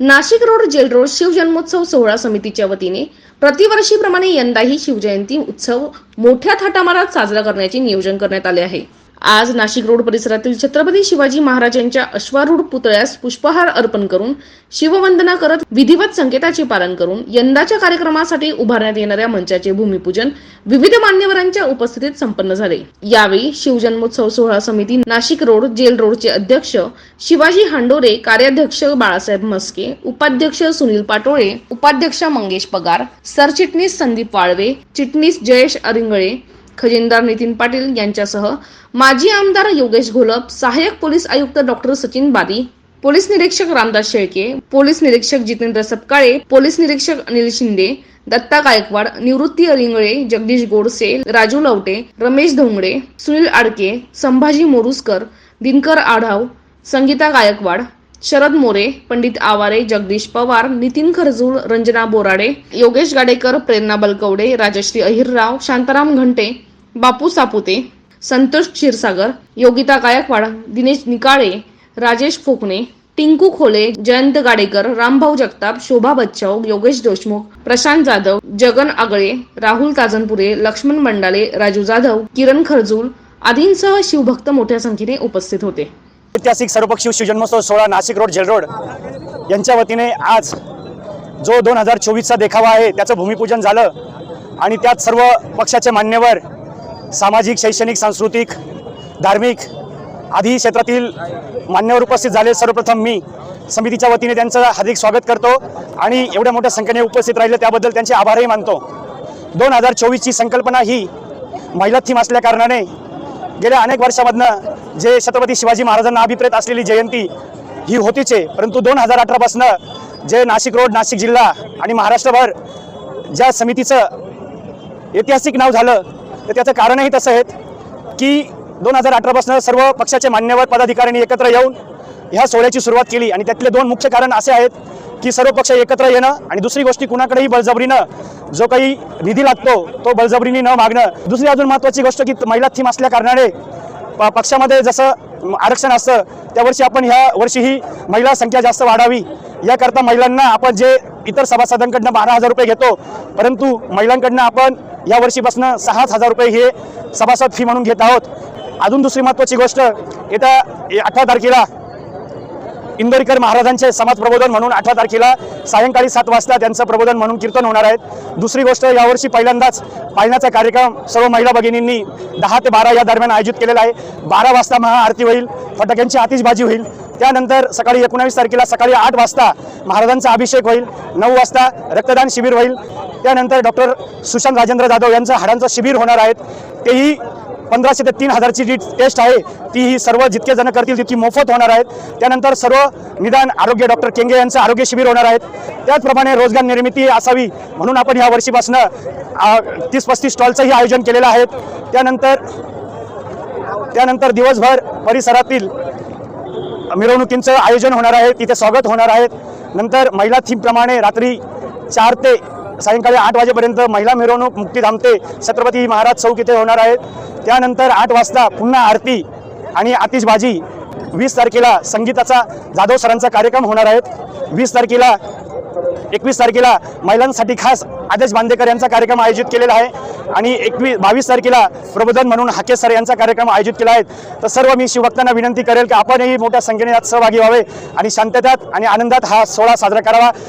Nashik road jail road Shivjanmotsav सोहळा समितीच्या वतीने प्रतिवर्षीप्रमाणे यंदाही शिवजयंती उत्सव मोठ्या थाटामारात साजरा करण्याचे नियोजन करण्यात आले आहे. आज नाशिक रोड परिसरातील छत्रपती शिवाजी महाराजांच्या अश्वारूढ पुतळ्यास पुष्पहार अर्पण करून शिववंदना करत विधिवत संकेताचे पालन करून यंदाच्या कार्यक्रमासाठी उभारण्यात येणाऱ्या मंचाचे भूमिपूजन विविध मान्यवरांच्या उपस्थितीत संपन्न झाले. यावेळी शिवजन्मोत्सव सोहळा समिती नाशिक रोड जेल रोडचे अध्यक्ष शिवाजी हांडोरे कार्याध्यक्ष बाळासाहेब मस्के उपाध्यक्ष सुनील पाटोळे उपाध्यक्ष मंगेश पगार सरचिटणीस संदीप वाळवे चिटणीस जयेश अरिंगळे खजिनदार नितीन पाटील यांच्यासह माजी आमदार योगेश घोलप सहाय्यक पोलीस आयुक्त डॉक्टर सचिन बारी पोलीस निरीक्षक रामदास शेळके पोलीस निरीक्षक जितेंद्र सपकाळे पोलीस निरीक्षक अनिल शिंदे दत्ता गायकवाड निवृत्ती अरिंगळे जगदीश गोडसे राजू लवटे रमेश धोंगडे सुनील आडके संभाजी मोरुसकर दिनकर आढाव संगीता गायकवाड शरद मोरे पंडित आवारे जगदीश पवार नितीन खरजूळ रंजना बोराडे योगेश गाडेकर प्रेरणा बलकवडे राजश्री अहिरराव शांताराम घंटे बापू सापुते संतोष क्षीरसागर योगिता गायकवाड दिनेश निकाळे राजेश फोकणे टिंकू खोले जयंत गाडेकर रामभाऊ जगताप शोभा बच्चाव योगेश देशमुख प्रशांत जाधव जगन आगळे राहुल काजनपुरे लक्ष्मण मंडाले राजू जाधव किरण खरजूल आदींसह शिवभक्त मोठ्या संख्येने उपस्थित होते. ऐतिहासिक सर्वपक्षीय शिवजन्मोत्सव सोहळा नाशिक रोड जेल रोड. यांच्या वतीने आज जो दोन हजार चोवीसचा देखावा आहे त्याचं भूमिपूजन झालं. आणि त्यात सर्व पक्षाचे मान्यवर सामाजिक शैक्षणिक सांस्कृतिक धार्मिक आदी क्षेत्रातील मान्यवर उपस्थित झाले. सर्वप्रथम मी समितीच्या वतीने त्यांचं हार्दिक स्वागत करतो आणि एवढ्या मोठ्या संख्येने उपस्थित राहिले त्याबद्दल त्यांचे आभारही मानतो. दोन हजार चोवीसची संकल्पना ही महिला थीम असल्या कारणाने गेल्या अनेक वर्षामधनं जे छत्रपती शिवाजी महाराजांना अभिप्रेत असलेली जयंती ही होतीच आहे परंतु दोन हजार अठरापासनं जे नाशिक रोड नाशिक जिल्हा आणि महाराष्ट्रभर ज्या समितीचं ऐतिहासिक नाव झालं तर त्याचं कारणही तसं आहे की दोन हजार अठरापासून सर्व पक्षाचे मान्यवर पदाधिकाऱ्यांनी एकत्र येऊन ह्या सोहळ्याची सुरुवात केली. आणि त्यातले दोन मुख्य कारण असे आहेत की सर्व पक्ष एकत्र येणं आणि दुसरी गोष्टी कुणाकडेही बळजबरीनं जो काही निधी लागतो तो बळजबरीने न मागणं. दुसरी अजून महत्त्वाची गोष्ट की महिला थीम असल्या कारणाने प- पक्षामध्ये जसं आरक्षण असतं त्यावर्षी आपण ह्या वर्षी ही महिला संख्या जास्त वाढावी. याकरता महिलांना आपण जे इतर सभासदांकडनं बारा हजार रुपये घेतो. परंतु महिलांकडनं आपण या वर्षीपासून सहाच हजार रुपये हे सभासद फी म्हणून घेत आहोत. अजून दुसरी महत्त्वाची गोष्ट येत्या अठरा तारखेला इंदोरीकर महाराजांचे समाज प्रबोधन म्हणून अठरा तारखेला सायंकाळी सात वाजता त्यांचं प्रबोधन म्हणून कीर्तन होणार आहेत दुसरी गोष्ट यावर्षी पहिल्यांदाच पाळण्याचा कार्यक्रम सर्व महिला भगिनींनी दहा ते बारा या दरम्यान आयोजित केलेला आहे. बारा वाजता महाआरती होईल फटाक्यांची आतिषबाजी होईल. त्यानंतर सकाळी एकोणावीस तारखेला सकाळी आठ वाजता महाराजांचा अभिषेक होईल. नऊ वाजता रक्तदान शिबिर होईल. त्यानंतर डॉक्टर सुशांत राजेंद्र जाधव यांचं हाडांचं शिबिर होणार आहेत. तेही पंधराशे ते तीन हजारची जी टेस्ट आहे ती ही सर्व जितके जण करतील तितकी मोफत होणार आहेत. त्यानंतर सर्व निदान आरोग्य डॉक्टर केंगे यांचं आरोग्य शिबिर होणार आहेत. त्याचप्रमाणे रोजगार निर्मिती असावी म्हणून आपण ह्या वर्षीपासून तीस पस्तीस स्टॉलचंही आयोजन केलेलं आहे. त्यानंतर त्यानंतर दिवसभर परिसरातील मिरवणुकींचं आयोजन होणार आहे. तिथे स्वागत होणार आहेत नंतर महिला थीमप्रमाणे रात्री चार ते सायंकाळी आठ वाजेपर्यंत महिला मिरवणूक मुक्तीधाम थांबते छत्रपती महाराज चौक इथे होणार आहेत. त्यानंतर आठ वाजता पुन्हा आरती आणि आतिषबाजी वीस तारखेला संगीताचा जाधव सरांचा कार्यक्रम होणार आहेत. वीस तारखेला एकवीस तारखेला महिलांसाठी खास आदेश बांदेकर यांचा कार्यक्रम आयोजित केलेला आहे. आणि एकवीस बावीस तारखेला प्रबोधन म्हणून हाके सर यांचा कार्यक्रम आयोजित केला आहे. तर सर्व मी शिवभक्तांना विनंती करेल की आपणही मोठ्या संख्येने यात सहभागी व्हावे आणि शांततेत आणि आनंदात हा सोहळा साजरा करावा.